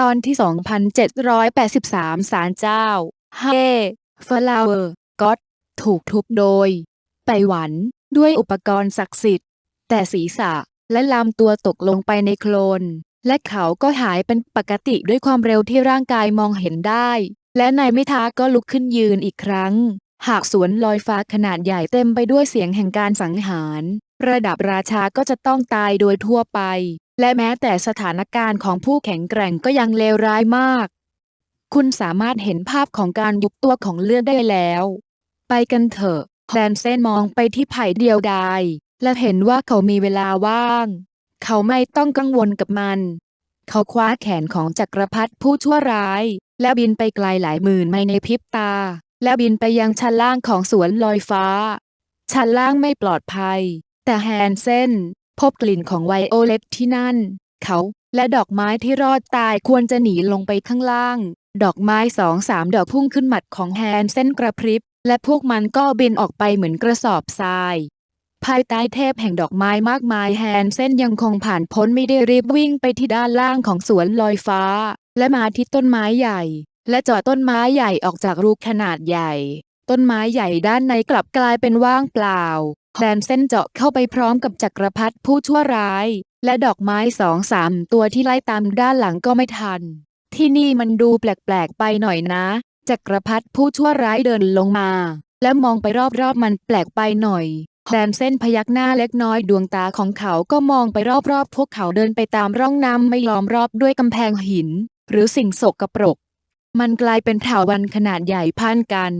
ตอนที่ 2783สารเจ้าเฮฟลาเวอร์ก็ถูกทุบโดย ไปหวันด้วยอุปกรณ์ศักดิ์สิทธิ์ แต่ศีรษะและลำตัวตกลงไปในโคลน และเขาก็หายเป็นปกติด้วยความเร็วที่ร่างกายมองเห็นได้ และนายมิทาก็ลุกขึ้นยืนอีกครั้ง หากสวนลอยฟ้าขนาดใหญ่เต็มไปด้วยเสียงแห่งการสังหาร ระดับราชาก็จะต้องตายโดยทั่วไป และแม้แต่สถานการณ์ของผู้แข็งแกร่งก็ยังเลวร้ายมาก คุณสามารถเห็นภาพของการยุบตัวของเลือดได้แล้ว ไปกันเถอะแดนเซนมองไปที่ไผ่เดียวดาย และเห็นว่าเขามีเวลาว่าง เขาไม่ต้องกังวลกับมัน เขาคว้าแขนของจักรพรรดิผู้ชั่วร้าย และบินไปไกลหลายหมื่นไมล์ในพริบตา และบินไปยังชั้นล่างของสวนลอยฟ้า ชั้นล่างไม่ปลอดภัย แต่แฮนเซน พบกลิ่นของไวโอเลตที่นั่น เขาและดอกไม้ที่รอดตายควรจะหนีลงไปข้างล่าง ดอกไม้สองสามดอกพุ่งขึ้นหมัดของแฮนเซนกระพริบ และพวกมันก็บินออกไปเหมือนกระสอบทราย ภายใต้เทพแห่งดอกไม้มากมายแฮนเซนยังคงผ่านพ้นไม่ได้รีบวิ่งไปที่ด้านล่างของสวนลอยฟ้า และมาที่ต้นไม้ใหญ่ และเจาะต้นไม้ใหญ่ออกจากรูขนาดใหญ่ ต้นไม้ใหญ่ด้านในกลับกลายเป็นว่างเปล่า แดนเส้นเจาะเข้าไปพร้อมกับจักรพรรดิผู้ชั่วร้าย และดอกไม้สองสามตัวที่ไล่ตามด้านหลังก็ไม่ทัน ที่นี่มันดูแปลกๆไปหน่อยนะ จักรพรรดิผู้ชั่วร้ายเดินลงมา และมองไปรอบๆมันแปลกไปหน่อยแดนเส้นพยักหน้าเล็กน้อยดวงตาของเขาก็มองไปรอบๆ พวกเขาเดินไปตามร่องน้ำไม่ล้อมรอบด้วยกำแพงหิน หรือสิ่งสกปรก มันกลายเป็นถาวันขนาดใหญ่พันกัน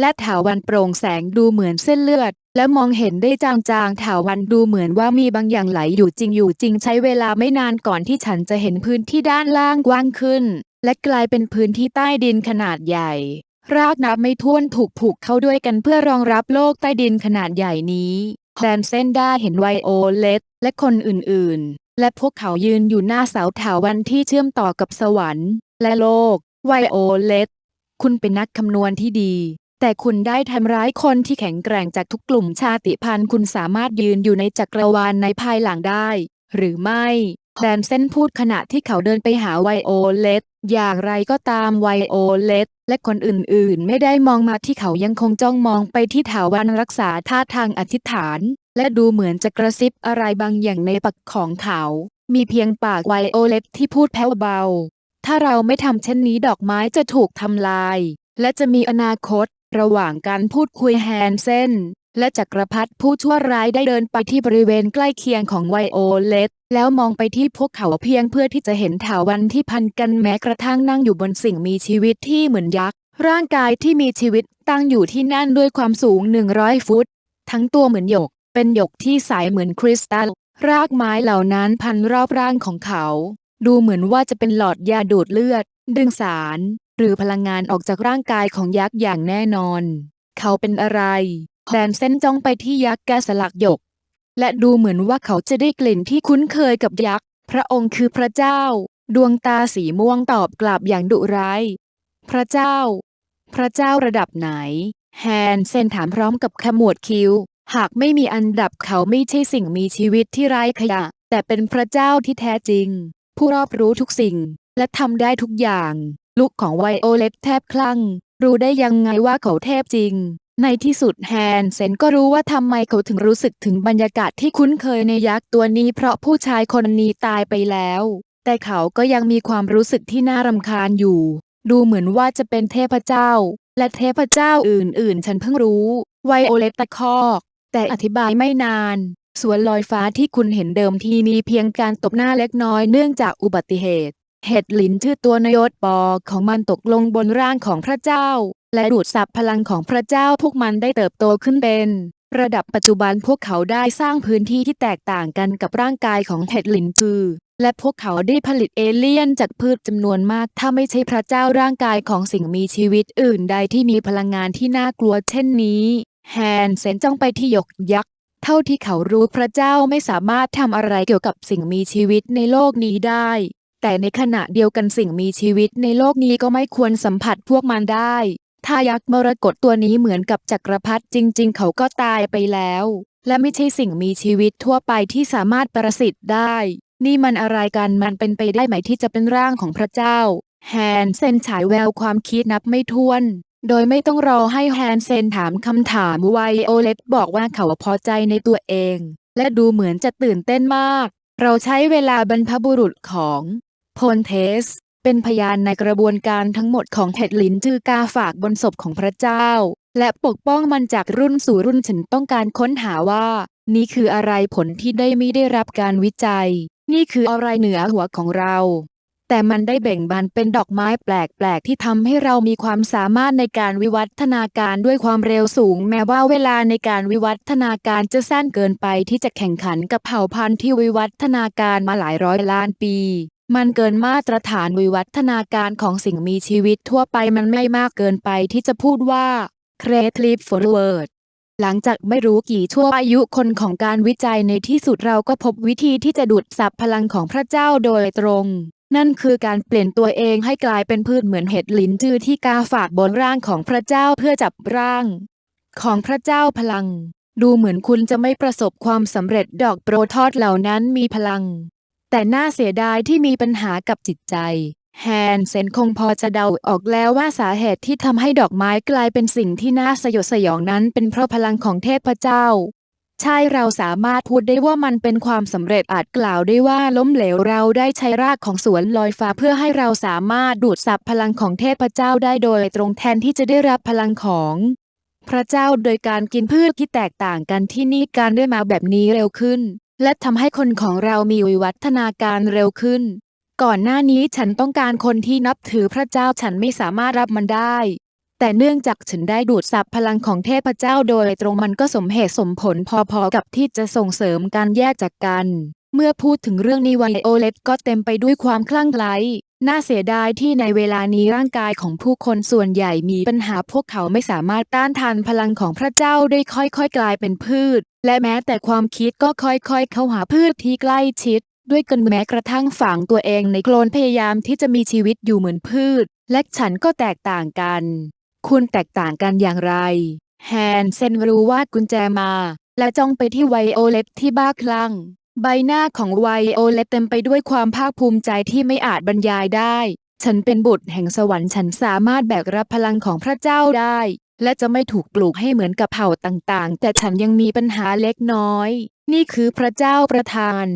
และถาวันโปร่งแสงดูเหมือนเส้นเลือด และมองเห็นได้จางๆถาวันดูเหมือนว่ามีบางอย่างไหลอยู่จริงอยู่จริงใช้เวลาไม่นานก่อนที่ฉันจะเห็นพื้นที่ด้านล่างกว้างขึ้น และกลายเป็นพื้นที่ใต้ดินขนาดใหญ่ รากนับไม่ถ้วนถูกผูกเข้าด้วยกันเพื่อรองรับโลกใต้ดินขนาดใหญ่นี้แดนเส้นด้าเห็นไวโอเลตและคนอื่นๆ และพวกเขายืนอยู่หน้าเสาถาวันที่เชื่อมต่อกับสวรรค์ และโลก ไวโอเลตคุณเป็นนักคำนวณที่ดี แต่คุณได้ทำร้ายคนที่แข็งแกร่งจากทุกกลุ่มชาติพันธุ์คุณสามารถยืนอยู่ในจักรวาลในภายหลังได้ หรือไม่แดนเส้นพูดขณะที่เขาเดินไปหาไวโอเลตอย่างไรก็ตามไวโอเลตและคนอื่นๆ ไม่ได้มองมาที่เขายังคงจ้องมองไปที่ถาวันรักษาท่าทางอธิษฐาน และดูเหมือนจะกระซิบอะไรบางอย่างในปากของเขา มีเพียงปากไวโอเลตที่พูดแผ่วเบา ถ้าเราไม่ทำเช่นนี้ดอกไม้จะถูกทำลาย และจะมีอนาคต ระหว่างการพูดคุยแฮนเซนและจักรพรรดิผู้ชั่วร้ายได้เดินไปที่บริเวณใกล้เคียงของไวโอเลตแล้วมองไปที่พวกเขาเพียงเพื่อที่จะเห็นถาวันที่พันกันแม้กระทั่งนั่งอยู่บนสิ่งมีชีวิตที่เหมือนยักษ์ ร่างกายที่มีชีวิตตั้งอยู่ที่นั่นด้วยความสูง 100 ฟุต ทั้งตัวเหมือนหยก เป็นหยกที่ใสเหมือนคริสตัล รากไม้เหล่านั้นพันรอบร่างของเขา ดูเหมือนว่าจะเป็นหลอดยาดูดเลือด ดึงสาร หรือพลังงานออกจากร่างกายของยักษ์อย่างแน่นอน เขาเป็นอะไรแดนเส้นจ้องไปที่ยักษ์แกสลักหยก และดูเหมือนว่าเขาจะได้กลิ่นที่คุ้นเคยกับยักษ์ พระองค์คือพระเจ้า ดวงตาสีม่วงตอบกลับอย่างดุร้าย พระเจ้า พระเจ้าระดับไหน แฮนเซนถามพร้อมกับขมวดคิ้ว หากไม่มีอันดับเขาไม่ใช่สิ่งมีชีวิตที่ไร้ขยะ แต่เป็นพระเจ้าที่แท้จริง ผู้รอบรู้ทุกสิ่งและทำได้ทุกอย่าง ลูกของไวโอเลตแทบคลั่ง รู้ได้ยังไงว่าเขาเทพจริง ในที่สุดแฮนเซนก็รู้ว่าทำไมเขาถึงรู้สึกถึงบรรยากาศที่คุ้นเคยในยักษ์ตัวนี้เพราะผู้ชายคนนี้ตายไปแล้ว แต่เขาก็ยังมีความรู้สึกที่น่ารำคาญอยู่ ดูเหมือนว่าจะเป็นเทพเจ้า และเทพเจ้าอื่นๆ ฉันเพิ่งรู้ไวโอเลตตะคอก แต่อธิบายไม่นานสวนลอยฟ้าที่คุณเห็นเดิมทีมีเพียงการตบหน้าเล็กน้อยเนื่องจากอุบัติเหตุ เห็ดหลินชื่อตัวนยศปอของมันตกลงบนร่างของพระเจ้า และดูดซับพลังของพระเจ้าพวกมันได้เติบโตขึ้นเป็น ระดับปัจจุบันพวกเขาได้สร้างพื้นที่ที่แตกต่างกันกับร่างกายของเห็ดหลินจือ และพวกเขาได้ผลิตเอเลี่ยนจากพืชจำนวนมาก ถ้าไม่ใช่พระเจ้าร่างกายของสิ่งมีชีวิตอื่นใดที่มีพลังงานที่น่ากลัวเช่นนี้ แฮนเซนจ้องไปที่หยกยักษ์เท่าที่เขารู้พระเจ้าไม่สามารถทำอะไรเกี่ยวกับสิ่งมีชีวิตในโลกนี้ได้ แต่ในขณะเดียวกันสิ่งมีชีวิตในโลกนี้ก็ไม่ควรสัมผัสพวกมันได้ ถ้ายักษ์มรกตตัวนี้เหมือนกับจักรพรรดิจริง ๆ เขาก็ตายไปแล้ว และไม่ใช่สิ่งมีชีวิตทั่วไปที่สามารถประสิทธิ์ได้ นี่มันอะไรกันมันเป็นไปได้ไหมที่จะเป็นร่างของพระเจ้า แฮนเซนฉายแววความคิดนับไม่ถ้วน โดยไม่ต้องรอให้แฮนเซนถามคำถามไวโอเลตบอกว่าเขาพอใจในตัวเอง และดูเหมือนจะตื่นเต้นมาก เราใช้เวลาบรรพบุรุษของ พนเทส เป็นพยานในกระบวนการทั้งหมดของเห็ดลินจือกาฝากบนศพของพระเจ้า และปกป้องมันจากรุ่นสู่รุ่นฉันต้องการค้นหาว่า นี่คืออะไรผลที่ได้ไม่ได้รับการวิจัย นี่คืออะไรเหนือหัวของเรา แต่มันได้เบ่งบานเป็นดอกไม้แปลก ๆ ที่ทำให้เรามีความสามารถในการวิวัฒนาการด้วยความเร็วสูง แม้ว่าเวลาในการวิวัฒนาการจะสั้นเกินไปที่จะแข่งขันกับเผ่าพันธุ์ที่วิวัฒนาการมาหลายร้อยล้านปี มันเกินมาตรฐานวิวัฒนาการของสิ่งมีชีวิตทั่วไปมันไม่มากเกินไปที่จะพูดว่า creative forward หลังจากไม่รู้กี่ชั่วอายุคนของการวิจัยในที่สุดเราก็พบวิธีที่จะดูดซับพลังของพระเจ้าโดยตรง นั่นคือการเปลี่ยนตัวเองให้กลายเป็นพืชเหมือนเห็ดลินจือที่กาฝากบนร่างของพระเจ้าเพื่อจับร่าง ของพระเจ้าพลัง ดูเหมือนคุณจะไม่ประสบความสำเร็จดอกโปรทอดเหล่านั้นมีพลัง แต่น่าเสียดายที่มีปัญหากับจิตใจ แฮนเซนคงพอจะเดาออกแล้วว่าสาเหตุที่ทำให้ดอกไม้กลายเป็นสิ่งที่น่าสยดสยองนั้นเป็นเพราะพลังของเทพเจ้า ใช่เราสามารถพูดได้ว่ามันเป็นความสำเร็จอาจกล่าวได้ว่าล้มเหลวเราได้ใช้รากของสวนลอยฟ้าเพื่อให้เราสามารถดูดซับพลังของเทพเจ้าได้โดยตรงแทนที่จะได้รับพลังของพระเจ้าโดยการกินพืชที่แตกต่างกันที่นี่การได้มาแบบนี้เร็วขึ้น และทำให้คนของเรามีวิวัฒนาการเร็วขึ้น ก่อนหน้านี้ฉันต้องการคนที่นับถือพระเจ้าฉันไม่สามารถรับมันได้ แต่เนื่องจากฉันได้ดูดซับพลังของเทพเจ้าโดยตรงมันก็สมเหตุสมผลพอๆกับที่จะส่งเสริมการแยกจากกัน เมื่อพูดถึงเรื่องนี้ไวโอเลตก็เต็มไปด้วยความคลั่งไคล้น่าเสียดายที่ในเวลานี้ร่างกายของผู้คนส่วนใหญ่มีปัญหาพวกเขาไม่สามารถต้านทานพลังของพระเจ้าได้ค่อยๆ กลายเป็นพืช และแม้แต่ความคิดก็ค่อยๆเข้าหาพืชที่ใกล้ชิด ด้วยกันแม้กระทั่งฝังตัวเองในโคลนพยายามที่จะมีชีวิตอยู่เหมือนพืช และฉันก็แตกต่างกัน คุณแตกต่างกันอย่างไร แฮนเซนรู้ว่ากุญแจมา และจ้องไปที่ไวโอเลตที่บ้าคลั่ง ใบหน้าของไวโอเลตเต็มไปด้วยความภาคภูมิใจที่ไม่อาจบรรยายได้ ฉันเป็นบุตรแห่งสวรรค์ฉันสามารถแบกรับพลังของพระเจ้าได้ และจะไม่ถูกปลูกให้เหมือนกับเผ่าต่างๆ แต่ฉันยังมีปัญหาเล็กน้อย นี่คือพระเจ้าประทาน